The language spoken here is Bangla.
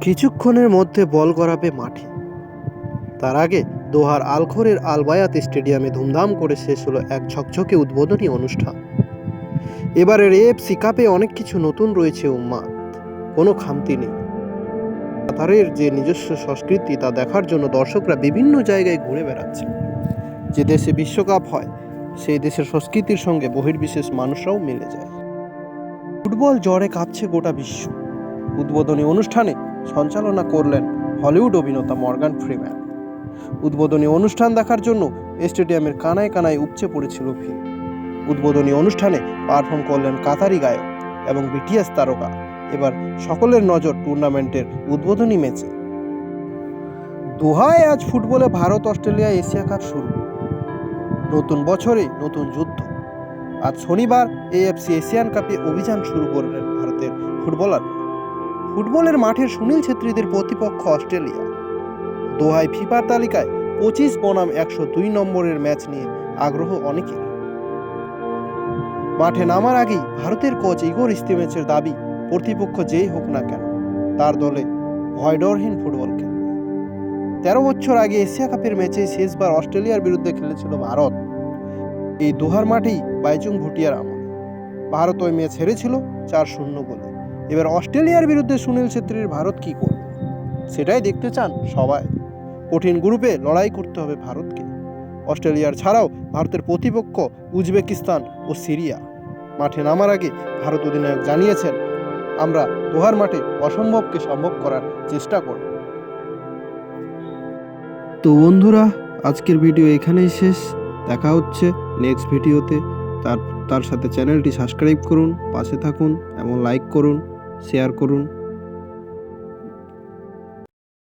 কিছুক্ষণের মধ্যে বল গড়াবে মাঠে। তার আগে দোহার আলখরের আলবায়াত স্টেডিয়ামে ধুমধাম করে শেষ হলো এক ঝকঝকে উদ্বোধনী অনুষ্ঠান। এবারের এএফসি কাপে অনেক কিছু নতুন রয়েছে উম্মাদ। কোনো খামতি নেই। কাতারের যে নিজস্ব সংস্কৃতি তা দেখার জন্য দর্শকরা বিভিন্ন জায়গায় ঘুরে বেড়াচ্ছে। যে দেশে বিশ্বকাপ হয়, সেই দেশের সংস্কৃতির সঙ্গে বহির্বিশেষ মানুষরাও মিলে যায়। ফুটবল জ্বরে কাঁপছে গোটা বিশ্ব। উদ্বোধনী অনুষ্ঠানে সঞ্চালনা করলেন হলিউড অভিনেতা মর্গান ফ্রিম্যান। উদ্বোধনী অনুষ্ঠান দেখার জন্য স্টেডিয়ামের কানায় কানায় উপচে পড়েছিল ভিড়। উদ্বোধনী অনুষ্ঠানে পারফর্ম করলেন কাতারি গায়ক এবং বিটিএস তারকা। এবার সকলের নজর টুর্নামেন্টের উদ্বোধনী ম্যাচে। দোহায় আজ ফুটবলে ভারত, অস্ট্রেলিয়া, এশিয়া কাপ শুরু। নতুন বছরে নতুন যুদ্ধ। আজ শনিবার এএফসি এশিয়ান কাপে অভিযান শুরু করলেন ভারতের ফুটবলার ফুটবলের মাঠের সুনীল ছেত্রীদের প্রতিপক্ষ অস্ট্রেলিয়া। দোহায় ফিফার তালিকায় পঁচিশ বনাম একশো দুই নম্বরের ম্যাচ নিয়ে আগ্রহ অনেকের মাঠে নামার আগেই ভারতের কোচ ইগোর ইস্তিমেচের দাবি, প্রতিপক্ষ যেই হোক না কেন, তার দলে ভয়ডরহীন ফুটবল খেলবে। তেরো বছর আগে এশিয়া কাপের ম্যাচে শেষবার অস্ট্রেলিয়ার বিরুদ্ধে খেলেছিল ভারত। এই দোহার মাঠেই বাইচুং ভুটিয়ার আমলে। ভারত ওই ম্যাচ হেরেছিল চার শূন্য গোলে। এবার অস্ট্রেলিয়ার বিরুদ্ধে সুনীল ছেত্রীর ভারত কি করবে? সেটাই দেখতে চান সবাই। কঠিন গ্রুপে লড়াই করতে হবে ভারতকে। অস্ট্রেলিয়ার ছাড়াও ভারতের প্রতিপক্ষ উজবেকিস্তান ও সিরিয়া। মাঠে নামার আগে ভারত অধিনায়ক জানিয়েছেন, আমরা দোহার মাঠে অসম্ভবকে সম্ভব করার চেষ্টা করব। তো বন্ধুরা, আজকের ভিডিও এখানেই শেষ। দেখা হচ্ছে নেক্সট ভিডিওতে। তার তার সাথে চ্যানেলটি সাবস্ক্রাইব করুন, পাশে থাকুন এবং লাইক করুন। শেয়ার করুন।